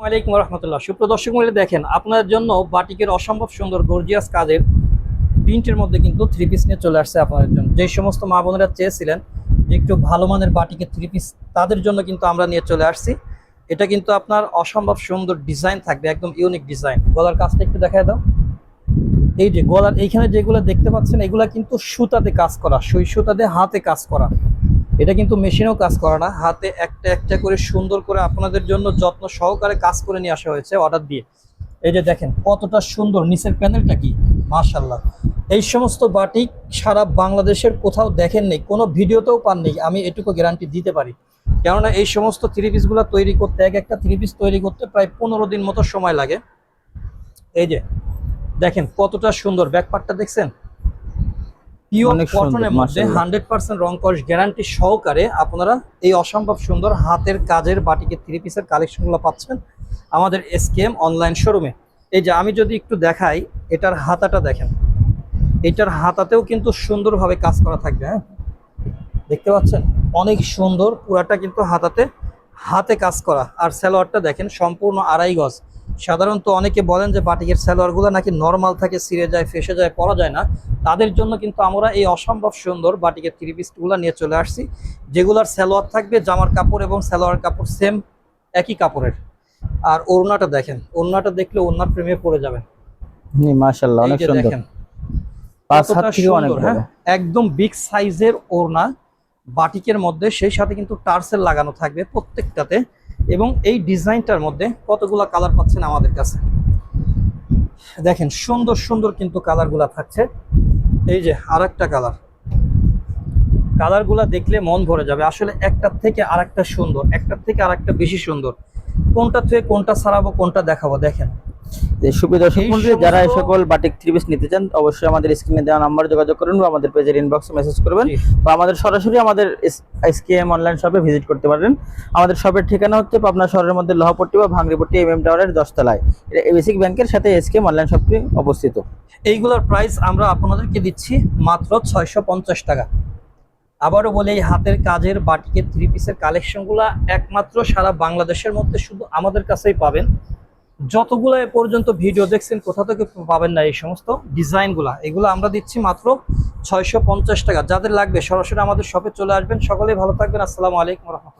ওয়ালাইকুম রহমতুল্লাহ। সুপ্রদর্শক মূল্যে দেখেন আপনার জন্য বাটিকের অসম্ভব সুন্দর, গর্জিয়াস কাজের প্রিন্টের মধ্যে কিন্তু থ্রি পিস নিয়ে চলে আসছে আপনাদের জন্য। যে সমস্ত মা বোনেরা চেয়েছিলেন যে একটু ভালো মানের বাটিকের থ্রি পিস তাদের জন্য কিন্তু আমরা নিয়ে চলে আসছি। এটা কিন্তু আপনার অসম্ভব সুন্দর ডিজাইন থাকবে, একদম ইউনিক ডিজাইন। গলার কাজটা একটু দেখায় দাও। এই যে গলার, এইখানে যেগুলো দেখতে পাচ্ছেন, এগুলা কিন্তু সুতাতে কাজ করা, সুই সুতাতে হাতে কাজ করা। এটা কিন্তু মেশিনেও কাজ করে না। হাতে একটা একটা করে সুন্দর করে আপনাদের জন্য যত্ন সহকারে কাজ করে নিয়ে আসা হয়েছে অর্ডার দিয়ে। এই যে দেখেন কতটা সুন্দর, নিচের প্যানেলটা কি? মাশাল্লাহ এই সমস্ত বাটিক সারা বাংলাদেশের কোথাও দেখেননি কোনো ভিডিওতেও পাননি আমি এটুকু গ্যারান্টি দিতে পারি। কেননা এই সমস্ত থ্রি পিসগুলো তৈরি করতে, এক একটা থ্রি পিস তৈরি করতে প্রায় পনেরো দিন মতো সময় লাগে। এই যে দেখেন কতটা সুন্দর ব্যাকপার্টটা দেখছেন? পিওর কটনের মধ্যে। হান্ড্রেড পার্সেন্ট রং কস গ্যারান্টি সহকারে আপনারা এই অসম্ভব সুন্দর হাতের কাজের বাটিকের থ্রি পিসের কালেকশনগুলো পাচ্ছেন আমাদের এসকেএম অনলাইন শোরুমে এই যে আমি যদি একটু দেখাই এটার হাতাটা দেখেন। এটার হাতাতেও কিন্তু সুন্দরভাবে কাজ করা থাকবে হ্যাঁ? দেখতে পাচ্ছেন? অনেক সুন্দর পুরাটা কিন্তু হাতাতে হাতে কাজ করা। আর সালোয়ারটা দেখেন সম্পূর্ণ আড়াই গজ। সাধারণত অনেকে বলেন যে বাটিকের সালোয়ারগুলো নাকি নর্মাল থাকে ছিঁড়ে যায় ফেসে যায় পরা যায় না। তাদের জন্য কিন্তু আমরা এই অসম্ভব সুন্দর বাটিকের থ্রি পিসগুলো নিয়ে চলে আসছি যেগুলার সালোয়ার থাকবে জামার কাপড় এবং সালোয়ার কাপড় সেম একই কাপড়ের। আর ওড়নাটা দেখেন ওড়নাটা দেখলে ওড়নার প্রেমে পড়ে যাবেন হুম, মাশাআল্লাহ অনেক সুন্দর। দেখেন হ্যাঁ? একদম বিগ সাইজের ওড়না বাটিকের মধ্যে সেই সাথে কিন্তু টার্সেল লাগানো থাকবে প্রত্যেকটাতে। এবং এই ডিজাইনটার মধ্যে কতগুলো কালার পাচ্ছেন আমাদের কাছে? দেখেন, সুন্দর সুন্দর কিন্তু কালারগুলা থাকছে। এই যে আর কালার। কালারগুলো দেখলে মন ভরে যাবে। আসলে একটার থেকে আরেকটা সুন্দর একটার থেকে আরেকটা বেশি সুন্দর। কোনটা থেকে কোনটা সারাবো, কোনটা দেখাবো? দেখেন। সুবিধা এই যারা এই সকল বাটিক থ্রি পিস নিতে চান অবশ্যই আমাদের স্ক্রিনে দেওয়া নাম্বার যোগাযোগ করুন বা আমাদের পেজের ইনবক্সে মেসেজ করবেন। বা আমাদের সরাসরি আমাদের এসকেএম অনলাইন শপে ভিজিট করতে পারেন আমাদের শপের ঠিকানা হচ্ছে পাবনা শহরের মধ্যে লোহাপট্টি বা ভাঙড়িপট্টি এম এম টাওয়ারের দশতলায়। এটা এবিসিক ব্যাংকের সাথে এসকেএম অনলাইন শপটি অবস্থিত। এইগুলোর প্রাইস আমরা আপনাদেরকে দিচ্ছি মাত্র ছয়শো পঞ্চাশ টাকা। আবারও বলি এই হাতের কাজের বাটিকের থ্রি পিসের কালেকশনগুলো একমাত্র সারা বাংলাদেশের মধ্যে শুধু আমাদের কাছেই পাবেন। যতগুলো এ পর্যন্ত ভিডিও দেখছেন, কোথা থেকে পাবেন না এই সমস্ত ডিজাইনগুলা? এগুলো আমরা দিচ্ছি মাত্র ছয়শো পঞ্চাশ টাকা। যাদের লাগবে সরাসরি আমাদের শপে চলে আসবেন। সকলেই ভালো থাকবেন। আসসালামু আলাইকুম রহমতুল্লাহ।